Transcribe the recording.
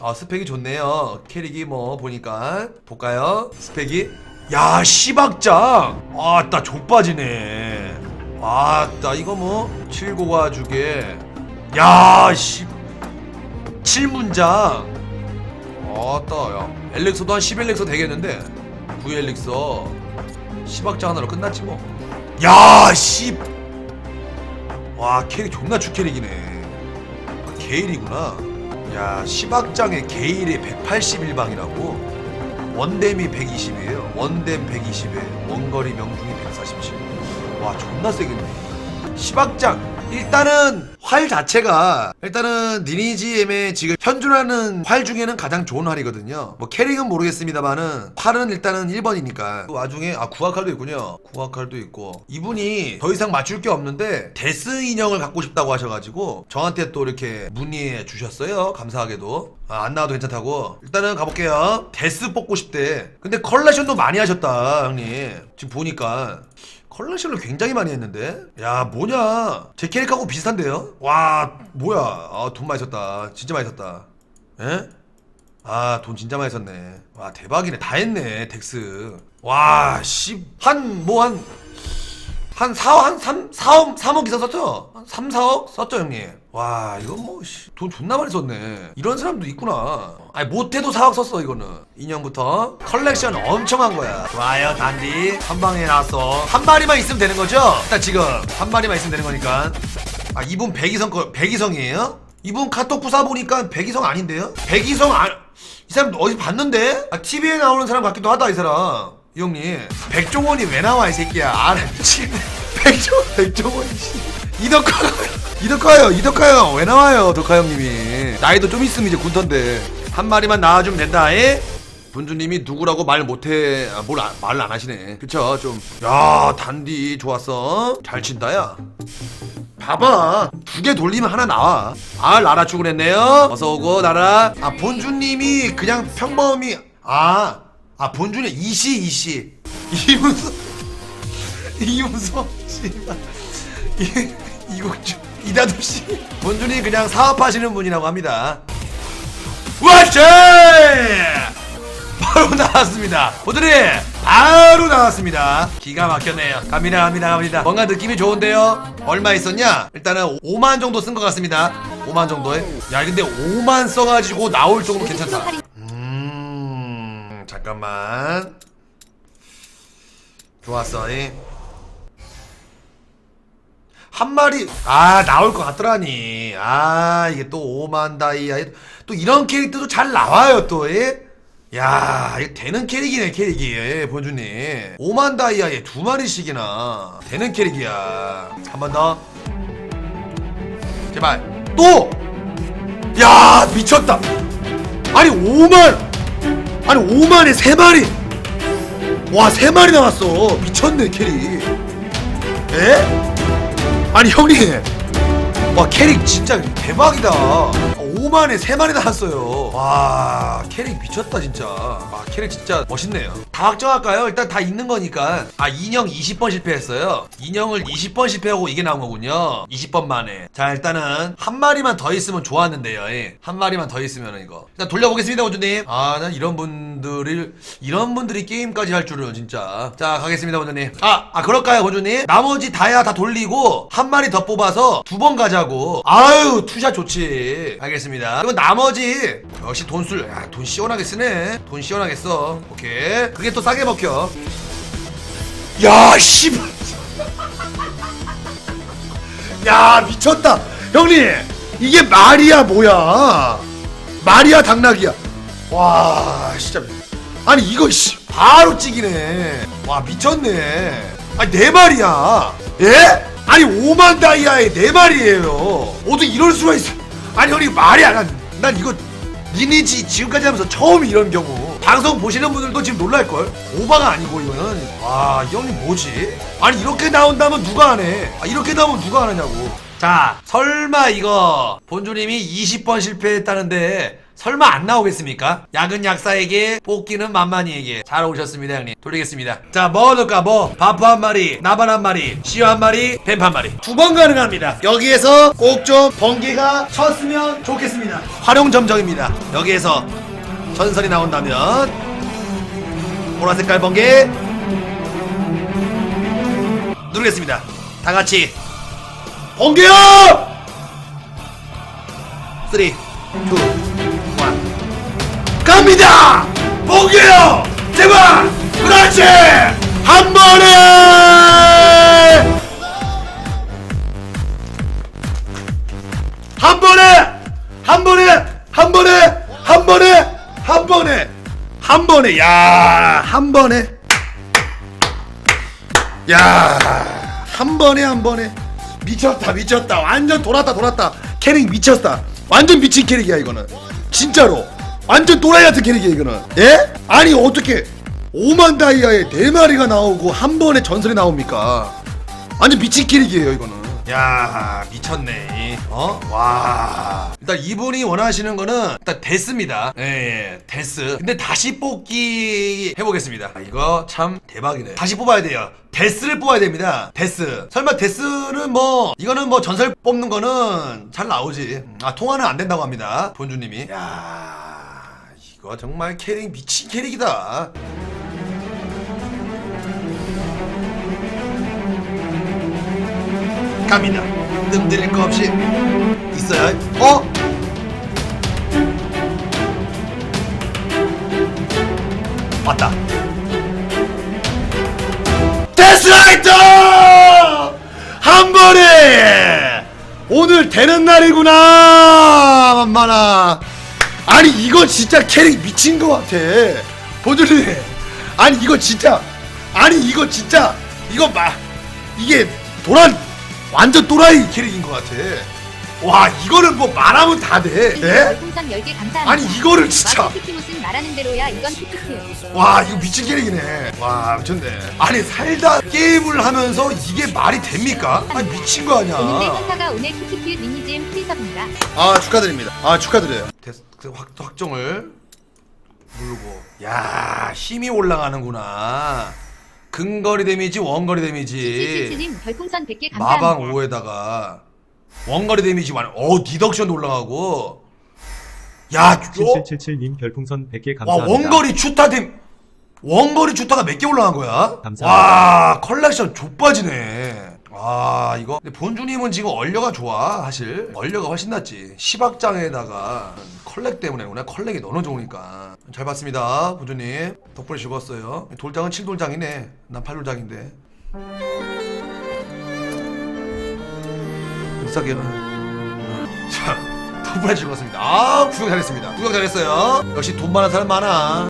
아 스펙이 좋네요. 캐릭이 뭐 보니까. 볼까요? 스펙이? 야 시박장! 아따 족빠지네. 아따 이거 뭐 칠고가 주게. 야씨. 칠문장. 아따 야. 엘릭서도 한 10엘릭서 되겠는데. 9엘릭서. 시박장 하나로 끝났지 뭐야씨. 와 캐릭 존나 주 캐릭이네. 아, 게일이구나 야 시박장의 게일이 181방이라고? 원댐이 120이에요. 원댐 120에 원거리 명중이 147 와 존나 세겠네. 시박장 일단은 활 자체가 일단은 니니지엠의 지금 현존하는 활 중에는 가장 좋은 활이거든요. 뭐 캐릭은 모르겠습니다만은 활은 일단은 1번이니까. 그 와중에 아 구악칼도 있군요. 구악칼도 있고. 이분이 더 이상 맞출 게 없는데 데스 인형을 갖고 싶다고 하셔가지고 저한테 또 이렇게 문의해 주셨어요. 감사하게도. 아, 안 나와도 괜찮다고. 일단은 가볼게요. 데스 뽑고 싶대. 근데 컬렉션도 많이 하셨다 형님. 지금 보니까 컬렉션을 굉장히 많이 했는데? 야 뭐냐? 제 캐릭하고 비슷한데요? 와 뭐야? 아, 돈 많이 썼다. 진짜 많이 썼다. 에? 아 돈 진짜 많이 썼네. 와 대박이네. 다 했네 덱스. 와씨한 뭐한 한 4억, 한 3, 4억, 3억 이상 썼죠? 한 3, 4억 썼죠, 형님? 와, 이건 뭐, 씨, 돈 존나 많이 썼네. 이런 사람도 있구나. 아니, 못해도 4억 썼어, 이거는. 인형부터. 컬렉션 엄청 한 거야. 좋아요, 단디. 한 방에 나왔어. 한 마리만 있으면 되는 거죠? 일단 지금, 한 마리만 있으면 되는 거니까. 아, 이분 백이성 거, 백이성이에요? 이분 카톡 부사 보니까 백이성 아닌데요? 백이성 아, 이 사람 어디 봤는데? 아, TV에 나오는 사람 같기도 하다, 이 사람. 이 형님 백종원이 왜 나와 이 새끼야? 아 미치겠네 백종 백종원이 씨. 이덕화 이덕화요 이덕화요. 왜 나와요 덕화 형님이? 나이도 좀 있으면 이제 군턴데. 한 마리만 나와주면 된다 에? 분주님이 누구라고 말 못해 아, 뭘말안 하시네. 그쵸 좀야 단디 좋았어. 잘 친다 야. 봐봐. 두 개 돌리면 하나 나와. 아 라라 출근했네요. 어서 오고 라라. 아 본주님이 그냥 평범히 아 아 본준이 이씨 이씨. 이문서 이문서 씨발. 이 이국주 이다도 씨. 본준이 그냥 사업하시는 분이라고 합니다. 와씨! 바로 나왔습니다. 본준이 바로 나왔습니다. 기가 막혔네요. 갑니다 갑니다 갑니다. 뭔가 느낌이 좋은데요? 얼마 있었냐? 일단은 5만 정도 쓴 것 같습니다. 5만 정도에. 야 근데 5만 써가지고 나올 정도 괜찮다. 음 잠깐만. 좋았어 이. 한 마리 아 나올 것 같더라니. 아 이게 또 오만 다이아. 또 이런 캐릭터도 잘 나와요 또 예? 야 이거 되는 캐릭이네 캐릭이. 예, 본주님. 오만 다이아에 두 마리씩이나. 되는 캐릭이야. 한 번 더. 제발. 또! 야 미쳤다. 아니 5만 아니 5만에 3마리. 와 3마리 나왔어. 미쳤네 캐릭 에? 아니 형님. 와 캐릭 진짜 대박이다 5만에 3마리 나왔어요. 와 캐릭 미쳤다 진짜. 와 캐릭 진짜 멋있네요. 다 확정할까요? 일단 다 있는 거니까. 아 인형 20번 실패했어요. 인형을 20번 실패하고 이게 나온 거군요. 20번 만에. 자 일단은 한 마리만 더 있으면 좋았는데요. 예. 한 마리만 더 있으면 이거. 일단 돌려보겠습니다 원주님. 아난 이런 분들을 이런 분들이 게임까지 할 줄은 진짜. 자 가겠습니다 원주님. 아, 아 그럴까요 원주님? 나머지 다야 다 돌리고 한 마리 더 뽑아서 두 번 가자고. 아유 투샷 좋지. 알겠습니다 그럼 나머지 역시 돈술 야, 돈 시원하게 쓰네. 돈 시원하게 써. 오케이. 그게 또 싸게 먹혀. 야 씨발. 야 미쳤다. 형님 이게 말이야 뭐야? 말이야 당나귀야. 와 진짜. 아니 이거 씨 바로 찍이네. 와 미쳤네. 아니 네 마리야. 예? 아니 5만 다이아에 네 마리예요. 어떻게 이럴 수가 있어 아니 형님 말이 안난 난 이거 리니지 지금까지 하면서 처음 이런 경우. 방송 보시는 분들도 지금 놀랄걸? 오바가 아니고 이거는. 와 이 형님 뭐지? 아니 이렇게 나온다면 누가 하네? 아, 이렇게 나오면 누가 하느냐고. 자 설마 이거 본주님이 20번 실패했다는데 설마 안 나오겠습니까? 약은 약사에게 뽑기는 만만히에게. 잘 오셨습니다 형님. 돌리겠습니다. 자 뭐 넣을까? 뭐? 바프 한 마리 나반 한 마리 시오 한 마리 뱀프 한 마리. 두 번 가능합니다. 여기에서 꼭 좀 번개가 쳤으면 좋겠습니다. 활용 점정입니다. 여기에서 전설이 나온다면 보라색깔 번개 누르겠습니다. 다 같이 번개야! 3, 2, 1 갑니다! 번개요! 제발! 그렇지! 한 번에! 한 번에! 한 번에! 한 번에! 한 번에! 한 번에! 한 번에! 야! 한 번에! 야! 한 번에 한 번에 미쳤다 미쳤다 완전 돌았다 돌았다 캐릭 미쳤다 완전 미친 캐릭이야 이거는 진짜로 완전 또라이 같은 캐릭이야 이거는. 예? 아니 어떻게 5만 다이아에 4마리가 나오고 한 번에 전설이 나옵니까? 완전 미친 캐릭이에요 이거는. 야 미쳤네. 어? 와. 일단 이분이 원하시는 거는 일단 데스입니다. 예, 예 데스. 근데 다시 뽑기 해보겠습니다. 아, 이거 참 대박이네. 다시 뽑아야 돼요. 데스를 뽑아야 됩니다. 데스. 설마 데스는 뭐 이거는 뭐 전설 뽑는 거는 잘 나오지. 아 통화는 안 된다고 합니다. 본주님이. 야 이거 정말 캐릭 미친 캐릭이다 갑니다. 뜸 들일 거 없이 있어요. 어? 왔다. 데스라이터! 한 번에! 오늘 되는 날이구나! 만만아. 아니, 이거 진짜 캐릭 미친 것 같아. 보들리. 아니, 이거 진짜. 아니, 이거 진짜. 이거 마. 이게 도란 완전 또라이 캐릭인 것 같아. 와 이거는 뭐 말하면 다 돼. 예? 별풍선 10개 감사합니다. 아니 이거를 진짜 마키키키 무슨 말하는 대로야 이건 키키키. 와 이거 미친 캐릭이네. 와 미쳤네. 아니 살다 게임을 하면서 이게 말이 됩니까? 아니 미친 거 오는데 아니야. 오늘 프리섭입니다. 아 축하드립니다. 아 축하드려요. 데스, 그 확, 확정을 누르고 야 힘이 올라가는구나. 근거리 데미지 원거리 데미지. 칠칠칠님 별풍선 100개 감사합니다. 마방 5에다가 원거리 데미지 완, 어 디덕션도 올라가고 야 어? 7777님 별풍선 100개 와 감사합니다. 원거리 추타 댐 원거리 추타가 몇 개 올라간 거야? 감사합니다. 와 컬렉션 좆빠지네 아 이거? 본주님은 지금 얼려가 좋아 사실. 얼려가 훨씬 낫지. 시박장에다가 컬렉 때문에 오늘 컬렉이 너무 좋으니까. 잘 봤습니다 본주님. 덕분에 즐거웠어요. 돌장은 7돌장이네. 난 8돌장인데. 싸게 자 덕분에 즐거웠습니다. 아 구경 잘했습니다. 구경 잘했어요. 역시 돈 많은 사람 많아